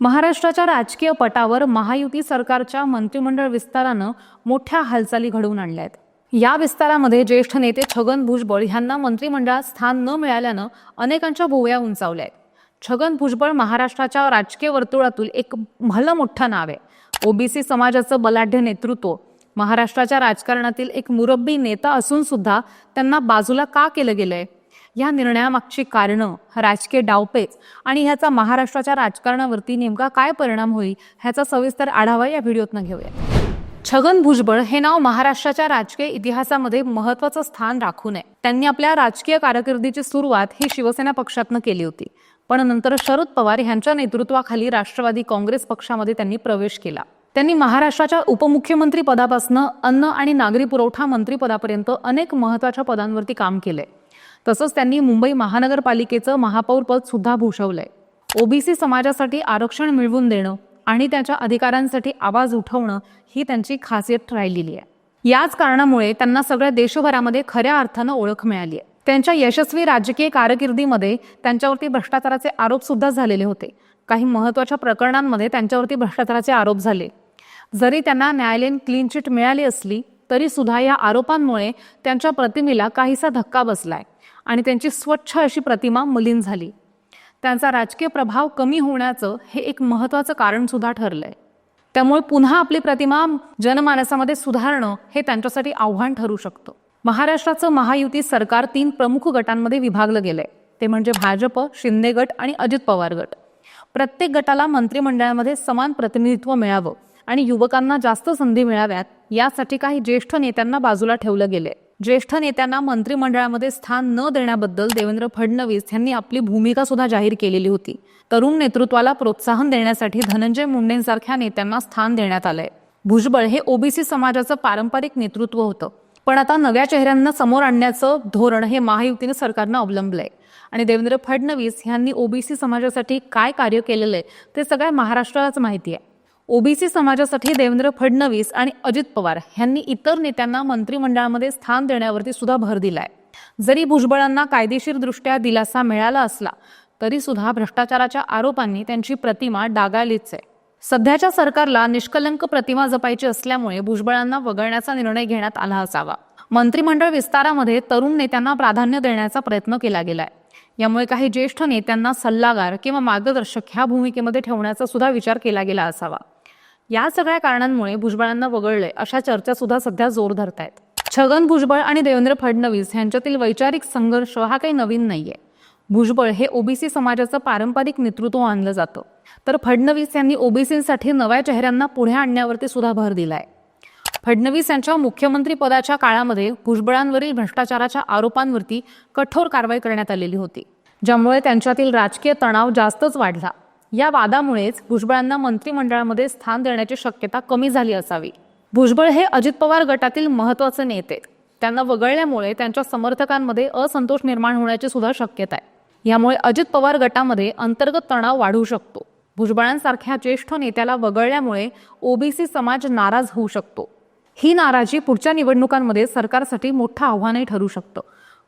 महाराष्ट्राच्या राजकीय पटावर महायुती सरकारच्या मंत्रिमंडळ विस्तारानं मोठ्या हालचाली घडवून आणल्या आहेत या विस्तारामध्ये ज्येष्ठ नेते छगन भुजबळ यांना मंत्रिमंडळात स्थान न मिळाल्यानं अनेकांच्या भोवया उंचावल्या आहेत छगन भुजबळ महाराष्ट्राच्या राजकीय वर्तुळातील एक भलं मोठं नाव आहे. ओबीसी समाजाचं बलाढ्य नेतृत्व महाराष्ट्राच्या राजकारणातील एक मुरब्बी नेता असून सुद्धा त्यांना बाजूला का केलं गेलंय? या निर्णयामागची कारणं राजकीय डावपेच आणि ह्याचा महाराष्ट्राच्या राजकारणावरती नेमका काय परिणाम होईल ह्याचा सविस्तर आढावा या व्हिडिओतनं घेऊया. छगन भुजबळ हे नाव महाराष्ट्राच्या राजकीय इतिहासामध्ये महत्वाचं स्थान राखून आहे. त्यांनी आपल्या राजकीय कारकिर्दीची सुरुवात ही शिवसेना पक्षातनं केली होती. पण नंतर शरद पवार यांच्या नेतृत्वाखाली राष्ट्रवादी काँग्रेस पक्षामध्ये त्यांनी प्रवेश केला. त्यांनी महाराष्ट्राच्या उपमुख्यमंत्री पदापासून अन्न आणि नागरी पुरवठा मंत्रीपदापर्यंत अनेक महत्त्वाच्या पदांवरती काम केलंय. तसंच त्यांनी मुंबई महानगरपालिकेचं महापौरपद सुद्धा भूषवलंय. ओबीसी समाजासाठी आरक्षण मिळवून देणं आणि त्याच्या अधिकारांसाठी आवाज उठवणं ही त्यांची खासियत राहिलेली आहे. याच कारणामुळे त्यांना सगळ्या देशभरामध्ये खऱ्या अर्थानं ओळख मिळाली आहे त्यांच्या यशस्वी राजकीय कारकिर्दीमध्ये त्यांच्यावरती भ्रष्टाचाराचे आरोप सुद्धा झालेले होते. काही महत्त्वाच्या प्रकरणांमध्ये त्यांच्यावरती भ्रष्टाचाराचे आरोप झाले. जरी त्यांना न्यायालयीन क्लीन चिट मिळाली असली तरी सुद्धा या आरोपांमुळे त्यांच्या प्रतिमेला काहीसा धक्का बसलाय. आणि त्यांची स्वच्छ अशी प्रतिमा मलिन झाली. त्यांचा राजकीय प्रभाव कमी होण्याचं हे एक महत्त्वाचं कारणसुद्धा ठरलं ठरलंय. त्यामुळे पुन्हा आपली प्रतिमा जनमानसामध्ये सुधारणं हे त्यांच्यासाठी आव्हान ठरू शकतं. महाराष्ट्राचं महायुती सरकार तीन प्रमुख गटांमध्ये विभागलं गेलं आहे ते म्हणजे भाजप शिंदे गट आणि अजित पवार गट. प्रत्येक गटाला मंत्रिमंडळामध्ये समान प्रतिनिधित्व मिळावं आणि युवकांना जास्त संधी मिळाव्यात यासाठी काही ज्येष्ठ नेत्यांना बाजूला ठेवलं गेले ज्येष्ठ नेत्यांना मंत्रिमंडळामध्ये स्थान न देण्याबद्दल देवेंद्र फडणवीस यांनी आपली भूमिका सुद्धा जाहीर केलेली होती. तरुण नेतृत्वाला प्रोत्साहन देण्यासाठी धनंजय मुंडेंसारख्या नेत्यांना स्थान देण्यात आलंय. भुजबळ हे ओबीसी समाजाचं पारंपरिक नेतृत्व होतं. पण आता नव्या चेहऱ्यांना समोर आणण्याचं धोरण हे महायुतीनं सरकारनं अवलंबलंय. आणि देवेंद्र फडणवीस यांनी ओबीसी समाजासाठी काय कार्य केलेलं आहे ते सगळ्या महाराष्ट्रालाच माहिती आहे. ओबीसी समाजासाठी देवेंद्र फडणवीस आणि अजित पवार यांनी इतर नेत्यांना मंत्रिमंडळामध्ये स्थान देण्यावरती सुद्धा भर दिलाय. जरी भुजबळांना कायदेशीरदृष्ट्या दिलासा मिळाला असला तरी सुद्धा भ्रष्टाचाराच्या आरोपांनी त्यांची प्रतिमा डागाळलीच आहे. सध्याच्या सरकारला निष्कलंक प्रतिमा जपायची असल्यामुळे भुजबळांना वगळण्याचा निर्णय घेण्यात आला असावा. मंत्रिमंडळ विस्तारामध्ये तरुण नेत्यांना प्राधान्य देण्याचा प्रयत्न केला गेलाय. यामुळे काही ज्येष्ठ नेत्यांना सल्लागार किंवा मार्गदर्शक ह्या भूमिकेमध्ये ठेवण्याचा सुद्धा विचार केला गेला असावा. या सगळ्या कारणांमुळे भुजबळांना वगळले अशा चर्चा सुद्धा सध्या जोर धरत आहेत छगन भुजबळ आणि देवेंद्र फडणवीस यांच्यातील वैचारिक संघर्ष हा काही नवीन नाहीये. भुजबळ हे ओबीसी समाजाचं पारंपरिक नेतृत्व मानलं जातं. तर फडणवीस यांनी ओबीसीसाठी नव्या चेहऱ्यांना पुढे आणण्यावरती सुद्धा भर दिलाय. फडणवीस यांच्या मुख्यमंत्री पदाच्या काळामध्ये भुजबळांवरील भ्रष्टाचाराच्या आरोपांवरती कठोर कारवाई करण्यात आलेली होती. ज्यामुळे त्यांच्यातील राजकीय तणाव जास्तच वाढला. या वादामुळेच भुजबळांना मंत्रिमंडळामध्ये स्थान देण्याची शक्यता कमी झाली असावी. भुजबळ हे अजित पवार गटातील महत्त्वाचे नेते. त्यांना वगळल्यामुळे त्यांच्या समर्थकांमध्ये असंतोष निर्माण होण्याची सुद्धा शक्यता आहे. यामुळे अजित पवार गटामध्ये अंतर्गत तणाव वाढू शकतो. भुजबळांसारख्या ज्येष्ठ नेत्याला वगळल्यामुळे ओबीसी समाज नाराज होऊ शकतो. ही नाराजी पुढच्या निवडणुकांमध्ये सरकारसाठी मोठं आव्हानही ठरू शकतं.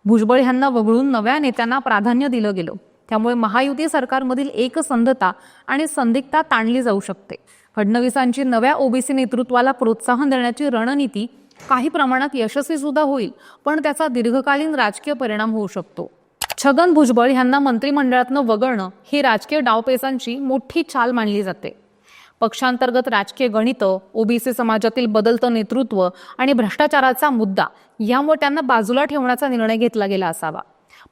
भुजबळ यांना वगळून नव्या नेत्यांना प्राधान्य दिलं गेलं. त्यामुळे महायुती सरकारमधील एकसंधता आणि संदिग्धता ताणली जाऊ शकते. फडणवीसांची नव्या ओबीसी नेतृत्वाला प्रोत्साहन देण्याची रणनीती काही प्रमाणात यशस्वी सुद्धा होईल पण त्याचा दीर्घकालीन राजकीय परिणाम होऊ शकतो. छगन भुजबळ यांना मंत्रिमंडळातनं वगळणं ही राजकीय डावपेचांची मोठी चाल मानली जाते. पक्षांतर्गत राजकीय गणितं ओबीसी समाजातील बदलतं नेतृत्व आणि भ्रष्टाचाराचा मुद्दा यामुळे त्यांना बाजूला ठेवण्याचा निर्णय घेतला गेला असावा.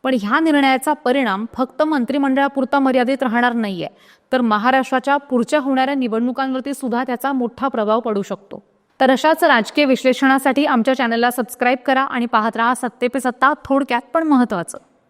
पण ह्या निर्णयाचा परिणाम फक्त मंत्रिमंडळापुरता मर्यादित राहणार नाहीये. तर महाराष्ट्राच्या पुढच्या होणाऱ्या निवडणुकांवरती सुद्धा त्याचा मोठा प्रभाव पडू शकतो. तर अशाच राजकीय विश्लेषणासाठी आमच्या चॅनलला सबस्क्राईब करा आणि पाहत राहा सत्ते पे सत्ता थोडक्यात पण महत्वाचं